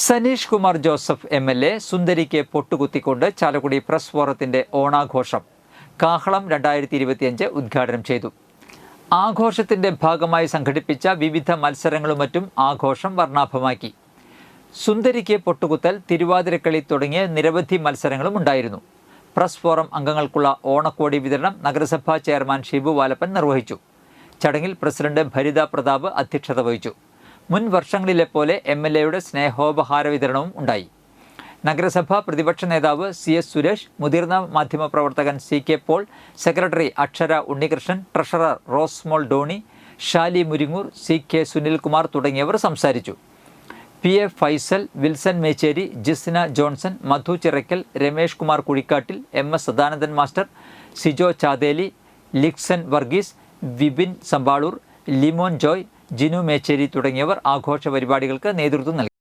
Saneesh Kumar Joseph M L A സുന്ദരിക്ക് പൊട്ടുകുത്തിക്കൊണ്ട് Chalakudy press ഫോറത്തിന്റെ ഓണാഘോഷം കാഹളം രണ്ടായിരത്തി ഇരുപത്തിയഞ്ച് ഉദ്ഘാടനം ചെയ്തു. ആഘോഷത്തിന്റെ ഭാഗമായി സംഘടിപ്പിച്ച വിവിധ മത്സരങ്ങളും മറ്റും ആഘോഷം വർണാഭമാക്കി. സുന്ദരിക്ക് പൊട്ടുകുത്തൽ തിരുവാതിരക്കളി തുടങ്ങിയ നിരവധി മത്സരങ്ങളും ഉണ്ടായിരുന്നു. പ്രസ് ഫോറം അംഗങ്ങൾക്കുള്ള ഓണക്കോടി വിതരണം നഗരസഭാ ചെയർമാൻ ഷിബു വാലപ്പൻ നിർവഹിച്ചു. ചടങ്ങിൽ പ്രസിഡന്റ് ഭരിത പ്രതാപ് അധ്യക്ഷത വഹിച്ചു. മുൻ വർഷങ്ങളിലെ പോലെ എം എൽ എയുടെ സ്നേഹോപഹാര വിതരണവും ഉണ്ടായി. നഗരസഭാ പ്രതിപക്ഷ നേതാവ് സി എസ് സുരേഷ് മുതിർന്ന മാധ്യമപ്രവർത്തകൻ C K Paul secretary Akshara Unnikrishnan treasurer Rosemol Doni Shali Muringoor C K Sunilkumar തുടങ്ങിയവർ സംസാരിച്ചു. P A Faisal Wilson Mecheri Jisna Johnson Madhu Chirackal Ramesh Kumar Kuzhikattil M S Sadanandan master Sijo Chatheli Lixon Varghese Vipin Sampalur Limon Joy Jinu Mecheri തുടങ്ങിയവർ ആഘോഷ പരിപാടികൾക്ക് നേതൃത്വം നൽകി